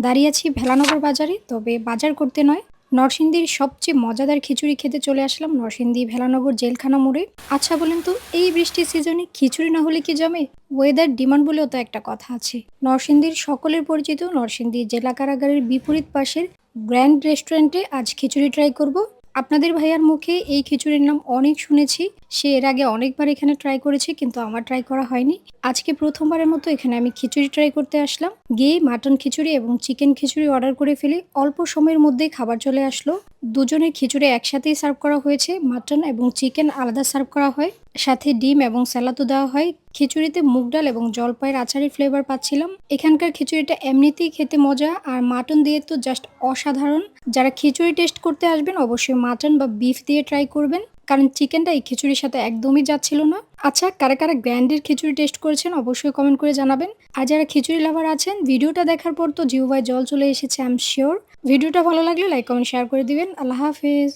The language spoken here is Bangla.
দাঁড়িয়ে আছি ভেলানগর বাজারে, তবে বাজার করতে নয়। নরসিংদীর সবচেয়ে মজাদার খিচুড়ি খেতে চলে আসলাম নরসিংদী ভেলানগর জেলখানা মোড়ে। আচ্ছা বলেন তো, এই বৃষ্টির সিজনে খিচুড়ি না হলে কি জমে? ওয়েদার ডিমান্ড বলেও তো একটা কথা আছে। নরসিংদীর সকলের পরিচিত নরসিংদী জেলা কারাগারের বিপরীত পাশের গ্র্যান্ড রেস্টুরেন্টে আজ খিচুড়ি ট্রাই করব। আপনাদের ভাইয়ার মুখে এই খিচুড়ির নাম অনেক শুনেছি। সে এর আগে অনেকবার এখানে ট্রাই করেছে, কিন্তু আমার ট্রাই করা হয়নি। আজকে প্রথমবারের মতো এখানে আমি খিচুড়ি ট্রাই করতে আসলাম। গিয়ে মাটন খিচুড়ি এবং চিকেন খিচুড়ি অর্ডার করে ফেলি অল্প সময়ের মধ্যেই খাবার চলে আসলো। দুজনের খিচুড়ি একসাথেই সার্ভ করা হয়েছে। মাটন এবং চিকেন আলাদা সার্ভ করা হয়। সাথে ডিম এবং স্যালাদও দেওয়া হয়। খিচুড়িতে মুগ ডাল এবং জলপাইয়ের আচারের ফ্লেভার পাচ্ছিলাম। এখানকার খিচুড়িটা এমনিতেই খেতে মজা। আর মাটন দিয়ে তো জাস্ট অসাধারণ। যারা খিচুড়ি টেস্ট করতে আসবেন, অবশ্যই মাটন বা বিফ দিয়ে ট্রাই করবেন। কারণ চিকেনটা এই খিচুড়ির সাথে একদমই যাচ্ছিল না। আচ্ছা কারা কারা গ্র্যান্ডের খিচুড়ি টেস্ট করেছেন, অবশ্যই কমেন্ট করে জানাবেন। আর যারা খিচুড়ি লাভার আছেন, ভিডিওটা দেখার পর তো জিওভাই জল চলে এসেছে আই এম শিওর ভিডিওটা ভালো লাগলে লাইক কমেন্ট শেয়ার করে দিবেন। আল্লাহ হাফিজ।